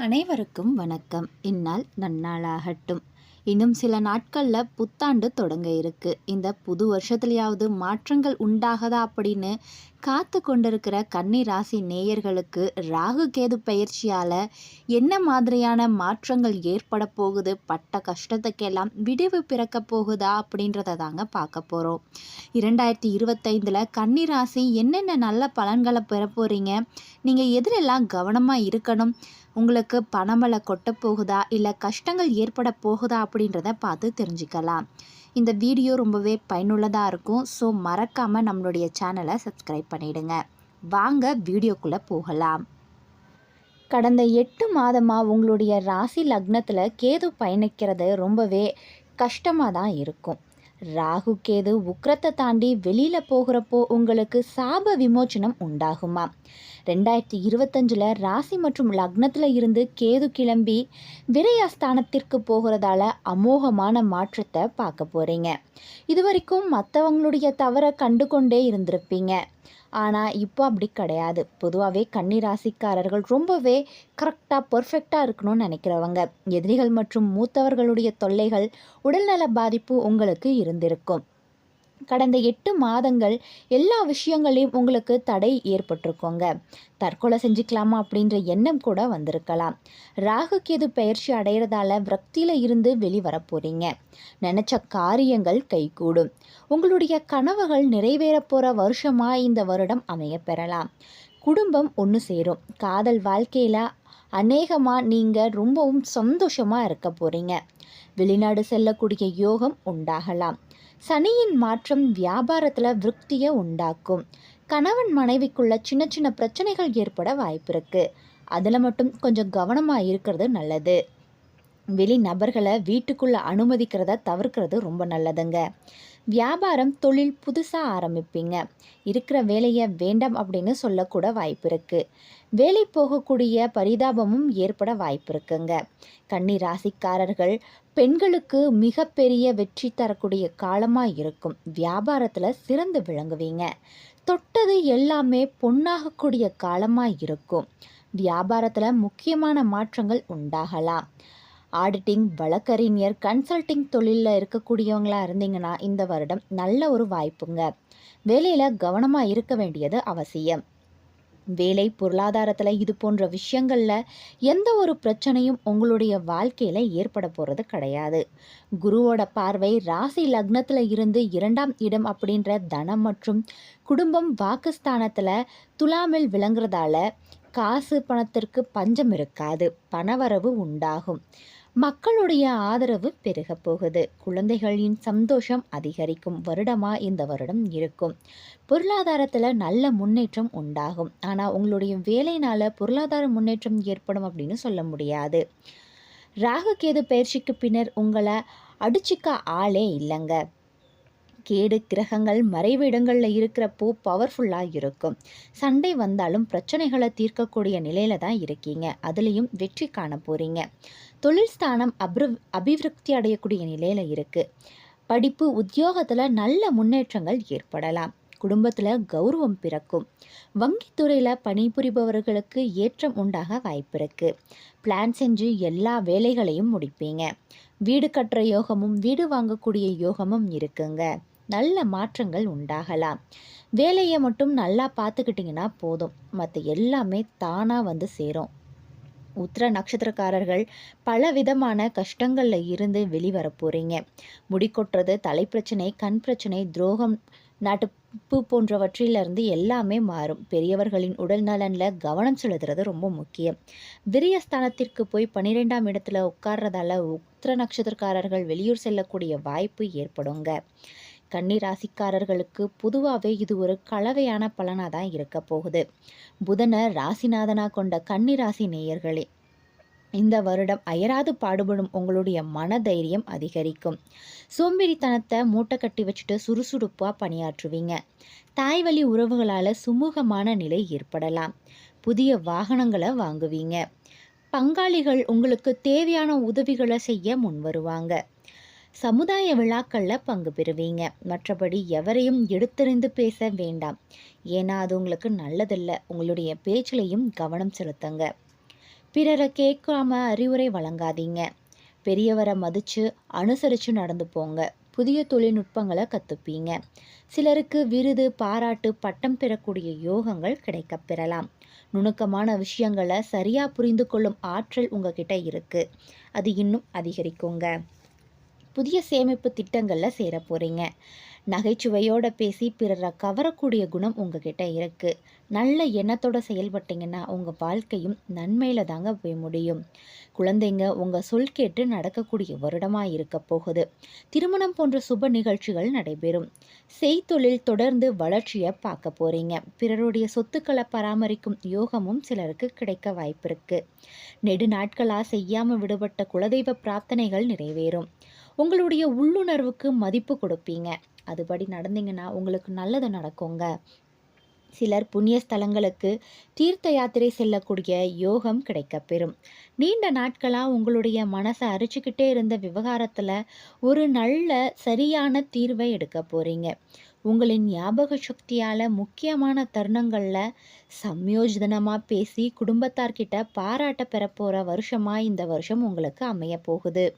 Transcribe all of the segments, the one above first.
அனைவருக்கும் வணக்கம். இந்நாள் நன்னாளாகட்டும். இன்னும் சில நாட்களில் புத்தாண்டு தொடங்க இருக்கு. இந்த புது வருஷத்துலையாவது மாற்றங்கள் உண்டாகதா அப்படின்னு காத்து கொண்டிருக்கிற கன்னி ராசி நேயர்களுக்கு ராகு கேது பயிற்சியால் என்ன மாதிரியான மாற்றங்கள் ஏற்பட போகுது? பட்ட கஷ்டத்துக்கெல்லாம் விடிவு பிறக்க போகுதா? அப்படின்றத தாங்க பார்க்க போகிறோம் இரண்டாயிரத்தி இருபத்தைந்தில் கன்னி ராசி என்னென்ன நல்ல பலன்களை பெற போகிறீங்க நீங்கள் எதிலெல்லாம் கவனமாக இருக்கணும்? உங்களுக்கு பணமலை கொட்ட போகுதா? இல்லை கஷ்டங்கள் ஏற்பட போகுதா? அப்படின்றத பார்த்து தெரிஞ்சுக்கலாம். இந்த வீடியோ ரொம்பவே பயனுள்ளதாக இருக்கும். ஸோ மறக்காமல் நம்மளுடைய சேனலை சப்ஸ்கிரைப் பண்ணிவிடுங்க வாங்க வீடியோக்குள்ளே போகலாம். கடந்த எட்டு மாதமாக உங்களுடைய ராசி லக்னத்தில் கேது பயணிக்கிறது ரொம்பவே கஷ்டமாக தான் இருக்கும். ராகு கேது உக்ரத்தை தாண்டி வெளியில் போகிறப்போ உங்களுக்கு சாப விமோச்சனம் உண்டாகுமா? ரெண்டாயிரத்தி இருபத்தஞ்சில் ராசி மற்றும் லக்னத்தில் இருந்து கேது கிளம்பி விரயஸ்தானத்திற்கு போகிறதால அமோகமான மாற்றத்தை பார்க்க போகிறீங்க இது வரைக்கும் மற்றவங்களுடைய தவறை கண்டு கொண்டே இருந்திருப்பீங்க. ஆனால் இப்போ அப்படி கிடையாது. பொதுவாகவே கன்னி ராசிக்காரர்கள் ரொம்பவே கரெக்டாக பர்ஃபெக்டாக இருக்கணும்னு நினைக்கிறவங்க. எதிரிகள் மற்றும் மூத்தவர்களுடைய தொல்லைகள் உடல்நல பாதிப்பு உங்களுக்கு இருந்திருக்கும். கடந்த எட்டு மாதங்கள் எல்லா விஷயங்களையும் உங்களுக்கு தடை ஏற்பட்டிருக்கோங்க. தற்கொலை செஞ்சுக்கலாமா அப்படின்ற எண்ணம் கூட வந்திருக்கலாம். ராகு கேது பயிற்சி அடையிறதால விரக்தியில் இருந்து வெளிவர போகிறீங்க நினச்ச காரியங்கள் கைகூடும். உங்களுடைய கனவுகள் நிறைவேற போகிற வருஷமாக இந்த வருடம் அமைய பெறலாம் குடும்பம் ஒன்று சேரும். காதல் வாழ்க்கையில் அநேகமாக நீங்கள் ரொம்பவும் சந்தோஷமாக இருக்க போகிறீங்க வெளிநாடு செல்லக்கூடிய யோகம் உண்டாகலாம். சனியின் மாற்றம் வியாபாரத்தில் விருத்தியை உண்டாக்கும். கணவன் மனைவிக்குள்ள சின்ன சின்ன பிரச்சனைகள் ஏற்பட வாய்ப்பு இருக்கு. அதில் மட்டும் கொஞ்சம் கவனமாக இருக்கிறது நல்லது. வெளி நபர்களை வீட்டுக்குள்ளே அனுமதிக்கிறத தவிர்க்கிறது ரொம்ப நல்லதுங்க. வியாபாரம் தொழில் புதுசாக ஆரம்பிப்பீங்க. இருக்கிற வேலையை வேண்டாம் அப்படின்னு சொல்லக்கூட வாய்ப்பு இருக்குது வேலை போகக்கூடிய பரிதாபமும் ஏற்பட வாய்ப்பு இருக்குங்க. கன்னி ராசிக்காரர்கள் பெண்களுக்கு மிகப்பெரிய வெற்றி தரக்கூடிய காலமாக இருக்கும். வியாபாரத்தில் சிறந்து விளங்குவீங்க. தொட்டது எல்லாமே பொன்னாகக்கூடிய காலமாக இருக்கும். வியாபாரத்தில் முக்கியமான மாற்றங்கள் உண்டாகலாம். ஆடிட்டிங் வழக்கறிஞர் கன்சல்டிங் தொழிலில் இருக்கக்கூடியவங்களாக இருந்தீங்கன்னா இந்த வருடம் நல்ல ஒரு வாய்ப்புங்க. வேலையில் கவனமாக இருக்க வேண்டியது அவசியம். வேலை பொருளாதாரத்தில் இது போன்ற விஷயங்களில் எந்த ஒரு பிரச்சனையும் உங்களுடைய வாழ்க்கையில் ஏற்பட போகிறது கிடையாது. குருவோட பார்வை ராசி லக்னத்தில் இருந்து இரண்டாம் இடம் அப்படின்ற தனம் மற்றும் குடும்பம் வாக்குஸ்தானத்தில் துலாமில் விளங்குறதால காசு பணத்திற்கு பஞ்சம் இருக்காது பணவரவு உண்டாகும். மக்களுடைய ஆதரவு பெருக போகுது. குழந்தைகளின் சந்தோஷம் அதிகரிக்கும் வருடமா இந்த வருடம் இருக்கும். பொருளாதாரத்தில் நல்ல முன்னேற்றம் உண்டாகும். ஆனால் உங்களுடைய வேலையினால் பொருளாதார முன்னேற்றம் ஏற்படும் அப்படின்னு சொல்ல முடியாது. ராகு கேது பயிற்சிக்கு பின்னர் உங்களை அடிச்சிக்க ஆளே இல்லைங்க. கேடு கிரகங்கள் மறைவு இடங்களில் இருக்கிறப்போ பவர்ஃபுல்லாக இருக்கும். சண்டை வந்தாலும் பிரச்சனைகளை தீர்க்கக்கூடிய நிலையில தான் இருக்கீங்க. அதுலேயும் வெற்றி காண போகிறீங்க தொழில் ஸ்தானம் அப்ரு அபிவிருத்தி அடையக்கூடிய நிலையில் இருக்குது படிப்பு உத்தியோகத்தில் நல்ல முன்னேற்றங்கள் ஏற்படலாம். குடும்பத்தில் கௌரவம் பிறக்கும். வங்கித்துறையில் பணிபுரிபவர்களுக்கு ஏற்றம் உண்டாக வாய்ப்பு இருக்குது பிளான் செஞ்சு எல்லா வேலைகளையும் முடிப்பீங்க. வீடு கட்டுற யோகமும் வீடு வாங்கக்கூடிய யோகமும் இருக்குங்க. நல்ல மாற்றங்கள் உண்டாகலாம். வேலையை மட்டும் நல்லா பார்த்துக்கிட்டிங்கன்னா போதும். மற்ற எல்லாமே தானாக வந்து சேரும். உத்திர நட்சத்திரக்காரர்கள் பல விதமான கஷ்டங்களில் இருந்து வெளிவர போகிறீங்க முடி கொட்டுறது தலை பிரச்சனை கண் பிரச்சனை துரோகம் நட்பு போன்றவற்றிலிருந்து எல்லாமே மாறும். பெரியவர்களின் உடல் நலனில் கவனம் செலுத்துறது ரொம்ப முக்கியம். விரியஸ்தானத்திற்கு போய் பன்னிரெண்டாம் இடத்துல உட்கார்றதால உத்திர நட்சத்திரக்காரர்கள் வெளியூர் செல்லக்கூடிய வாய்ப்பு ஏற்படுங்க. கன்னி ராசிக்காரர்களுக்கு பொதுவாகவே இது ஒரு கலவையான பலனாக தான் இருக்க போகுது. புதனை ராசிநாதனாக கொண்ட கன்னி ராசி நேயர்களே இந்த வருடம் அயராது பாடுபடும் உங்களுடைய மன தைரியம் அதிகரிக்கும். சோம்பேறித்தனத்தை மூட்டை கட்டி வச்சுட்டு சுறுசுறுப்பாக பணியாற்றுவீங்க. தாய் வழி உறவுகளால் சுமூகமான நிலை ஏற்படலாம். புதிய வாகனங்களை வாங்குவீங்க. பங்காளிகள் உங்களுக்கு தேவையான உதவிகளை செய்ய முன் வருவாங்க சமுதாய விழாக்களில் பங்கு பெறுவீங்க. மற்றபடி எவரையும் எடுத்தறிந்து பேச வேண்டாம். ஏன்னா அது உங்களுக்கு நல்லதில்லை. உங்களுடைய பேச்சிலையும் கவனம் செலுத்துங்க. பிறரை கேட்காம அறிவுரை வழங்காதீங்க. பெரியவரை மதித்து அனுசரித்து நடந்து போங்க. புதிய தொழில்நுட்பங்களை கற்றுப்பீங்க சிலருக்கு விருது பாராட்டு பட்டம் பெறக்கூடிய யோகங்கள் கிடைக்கப் பெறலாம். நுணுக்கமான விஷயங்களை சரியாக புரிந்து கொள்ளும் ஆற்றல் உங்ககிட்ட இருக்குது அது இன்னும் அதிகரிக்குங்க. புதிய சேமிப்பு திட்டங்களில் சேர போகிறீங்க நகைச்சுவையோட பேசி பிறரை கவரக்கூடிய குணம் உங்ககிட்ட இருக்குது நல்ல எண்ணத்தோட செயல்பட்டீங்கன்னா உங்கள் வாழ்க்கையும் நன்மையில் தாங்க போய் முடியும். குழந்தைங்க உங்கள் சொல் கேட்டு நடக்கக்கூடிய வருடமாக இருக்க போகுது. திருமணம் போன்ற சுப நிகழ்ச்சிகள் நடைபெறும். செய்தொழில் தொடர்ந்து வளர்ச்சியை பார்க்க போகிறீங்க பிறருடைய சொத்துக்களை பராமரிக்கும் யோகமும் சிலருக்கு கிடைக்க வாய்ப்பு இருக்குது நெடு நாட்களாக செய்யாமல் விடுபட்ட குலதெய்வ பிரார்த்தனைகள் நிறைவேறும். உங்களுடைய உள்ளுணர்வுக்கு மதிப்பு கொடுப்பீங்க. அதுபடி நடந்தீங்கன்னா உங்களுக்கு நல்லது நடக்குங்க. சிலர் புண்ணிய ஸ்தலங்களுக்கு தீர்த்த யாத்திரை செல்லக்கூடிய யோகம் கிடைக்கப்பெறும். நீண்ட நாட்களாக உங்களுடைய மனசை அரிச்சுக்கிட்டே இருந்த விவகாரத்தில் ஒரு நல்ல சரியான தீர்வை எடுக்க போகிறீங்க உங்களின் ஞாபக சக்தியால் முக்கியமான தருணங்களில் சம்யோஜனமாக பேசி குடும்பத்தார்கிட்ட பாராட்ட பெற போகிற வருஷமாக இந்த வருஷம் உங்களுக்கு அமைய போகுது.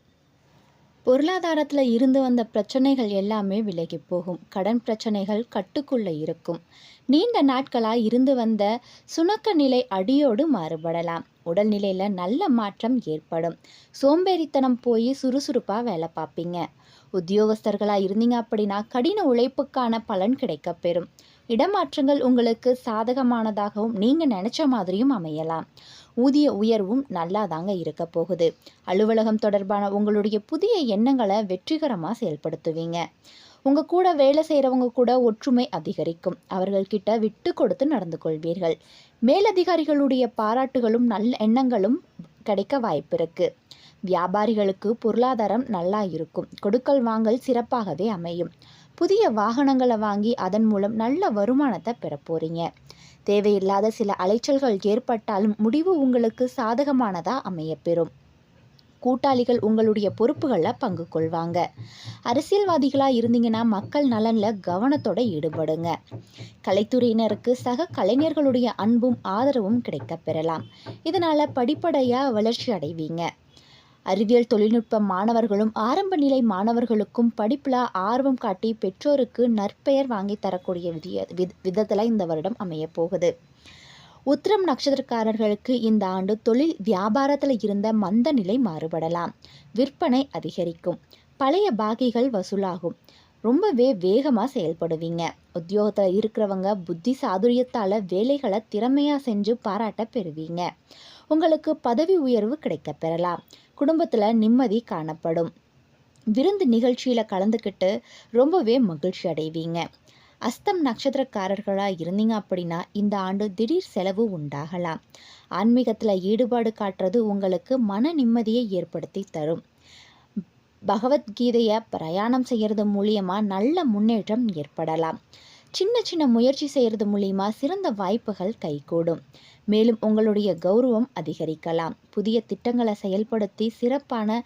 பொருளாதாரத்தில் இருந்து வந்த பிரச்சனைகள் எல்லாமே விலகி போகும். கடன் பிரச்சனைகள் கட்டுக்குள்ளே இருக்கும். நீண்ட நாட்களாக இருந்து வந்த சுணக்க நிலை அடியோடு மாறுபடலாம். உடல்நிலையில் நல்ல மாற்றம் ஏற்படும். சோம்பேறித்தனம் போய் சுறுசுறுப்பாக வேலை பார்ப்பீங்க. உத்தியோகஸ்தர்களாக இருந்தீங்க அப்படின்னா கடின உழைப்புக்கான பலன் கிடைக்கப்பெறும் இடமாற்றங்கள் உங்களுக்கு சாதகமானதாகவும் நீங்கள் நினச்ச மாதிரியும் அமையலாம். ஊதிய உயர்வும் நல்லா தாங்க இருக்க போகுது. அலுவலகம் தொடர்பான உங்களுடைய புதிய எண்ணங்களை வெற்றிகரமாக செயல்படுத்துவீங்க. உங்கள் கூட வேலை செய்கிறவங்க கூட ஒற்றுமை அதிகரிக்கும். அவர்கள்கிட்ட விட்டு கொடுத்து நடந்து கொள்வீர்கள். மேலதிகாரிகளுடைய பாராட்டுகளும் நல்ல எண்ணங்களும் கிடைக்க வாய்ப்பு இருக்குது வியாபாரிகளுக்கு பொருளாதாரம் நல்லா இருக்கும். கொடுக்கல் வாங்கல் சிறப்பாகவே அமையும். புதிய வாகனங்களை வாங்கி அதன் மூலம் நல்ல வருமானத்தை பெற தேவையில்லாத சில அலைச்சல்கள் ஏற்பட்டாலும் முடிவு உங்களுக்கு சாதகமானதாக அமையப்பெறும். கூட்டாளிகள் உங்களுடைய பொறுப்புகளில் பங்கு கொள்வாங்க. அரசியல்வாதிகளாக இருந்தீங்கன்னா மக்கள் நலனில் கவனத்தோட ஈடுபடுங்க. கலைத்துறையினருக்கு சக கலைஞர்களுடைய அன்பும் ஆதரவும் கிடைக்க பெறலாம் இதனால் படிப்படையாக வளர்ச்சி அடைவீங்க. அறிவியல் தொழில்நுட்ப மாணவர்களும் ஆரம்ப நிலை மாணவர்களுக்கும் படிப்பில் ஆர்வம் காட்டி பெற்றோருக்கு நற்பெயர் வாங்கி தரக்கூடிய விதிய விதத்தில் இந்த வருடம் அமைய போகுது. உத்திரம் நட்சத்திரக்காரர்களுக்கு இந்த ஆண்டு தொழில் வியாபாரத்தில் இருந்த மந்த நிலை மாறுபடலாம். விற்பனை அதிகரிக்கும். பழைய பாகிகள் வசூலாகும். ரொம்பவே வேகமாக செயல்படுவீங்க. உத்தியோகத்தில் இருக்கிறவங்க புத்தி சாதுரியத்தால் வேலைகளை திறமையாக செஞ்சு பாராட்ட பெறுவீங்க. உங்களுக்கு பதவி உயர்வு கிடைக்க பெறலாம். குடும்பத்தில் நிம்மதி காணப்படும். விருந்து நிகழ்ச்சியில் கலந்துக்கிட்டு ரொம்பவே மகிழ்ச்சி அடைவீங்க. அஸ்தம் நட்சத்திரக்காரர்களாக இருந்தீங்க அப்படின்னா இந்த ஆண்டு திடீர் செலவு உண்டாகலாம். ஆன்மீகத்தில் ஈடுபாடு காட்டுறது உங்களுக்கு மன நிம்மதியை ஏற்படுத்தி தரும். பகவத்கீதையை பிரயாணம் செய்கிறது மூலியமாக நல்ல முன்னேற்றம் ஏற்படலாம். சின்ன சின்ன முயற்சி செய்கிறது மூலிமா சிறந்த வாய்ப்புகள் கைகூடும். மேலும் உங்களுடைய கௌரவம் அதிகரிக்கலாம். புதிய திட்டங்களை செயல்படுத்தி சிறப்பான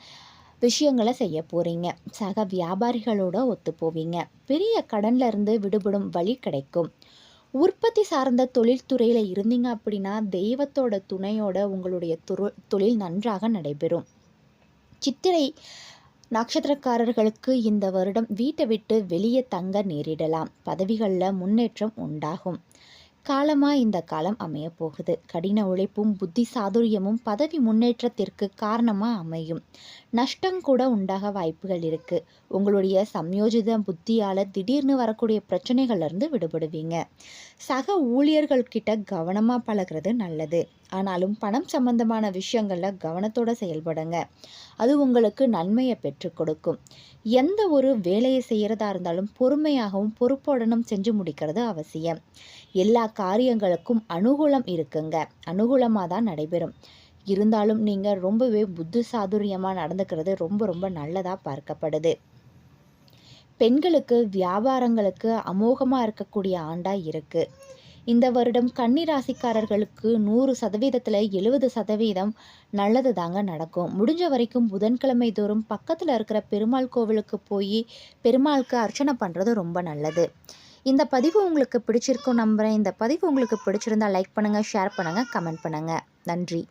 விஷயங்களை செய்ய போகிறீங்க சக வியாபாரிகளோட ஒத்து போவீங்க. பெரிய கடன்ல இருந்து விடுபடும் வழி கிடைக்கும். உற்பத்தி சார்ந்த தொழில்துறையில் இருந்தீங்க அப்படின்னா தெய்வத்தோட துணையோட உங்களுடைய தொழில் நன்றாக நடைபெறும். சித்திரை நட்சத்திரக்காரர்களுக்கு இந்த வருடம் வீட்டை விட்டு வெளியே தங்க நேரிடலாம். பதவிகளில் முன்னேற்றம் உண்டாகும். காலமாக இந்த காலம் அமைய போகுது கடின உழைப்பும் புத்தி சாதுரியமும் பதவி முன்னேற்றத்திற்கு காரணமாக அமையும். நஷ்டம் கூட உண்டாக வாய்ப்புகள் இருக்குது உங்களுடைய சம்யோஜித புத்தியால் திடீர்னு வரக்கூடிய பிரச்சனைகள்லேருந்து விடுபடுவீங்க. சக ஊழியர்கள்கிட்ட கவனமாக பழகிறது நல்லது. ஆனாலும் பணம் சம்பந்தமான விஷயங்களில் கவனத்தோடு செயல்படுங்க. அது உங்களுக்கு நன்மையை பெற்றுக் கொடுக்கும். எந்த ஒரு வேலையை செய்கிறதா இருந்தாலும் பொறுமையாகவும் பொறுப்புடனும் செஞ்சு முடிக்கிறது அவசியம். எல்லா காரியங்களுக்கும் அனுகூலம் இருக்குங்க. அனுகூலமாக தான் நடைபெறும். இருந்தாலும் நீங்கள் ரொம்பவே புத்தி சாதுரியமாக நடந்துக்கிறது ரொம்ப ரொம்ப நல்லதாக பார்க்கப்படுது. பெண்களுக்கு வியாபாரங்களுக்கு அமோகமாக இருக்கக்கூடிய ஆண்டாக இருக்குது இந்த வருடம் கன்னிராசிக்காரர்களுக்கு நூறு சதவீதத்தில் எழுபது சதவீதம் நல்லது தாங்க நடக்கும். முடிஞ்ச வரைக்கும் புதன்கிழமை தோறும் பக்கத்தில் இருக்கிற பெருமாள் கோவிலுக்கு போய் பெருமாளுக்கு அர்ச்சனை பண்ணுறது ரொம்ப நல்லது. இந்த பதிவு உங்களுக்கு பிடிச்சிருக்கும் நம்புகிறேன் இந்த பதிவு உங்களுக்கு பிடிச்சிருந்தா லைக் பண்ணுங்கள் ஷேர் பண்ணுங்கள் கமெண்ட் பண்ணுங்கள் நன்றி.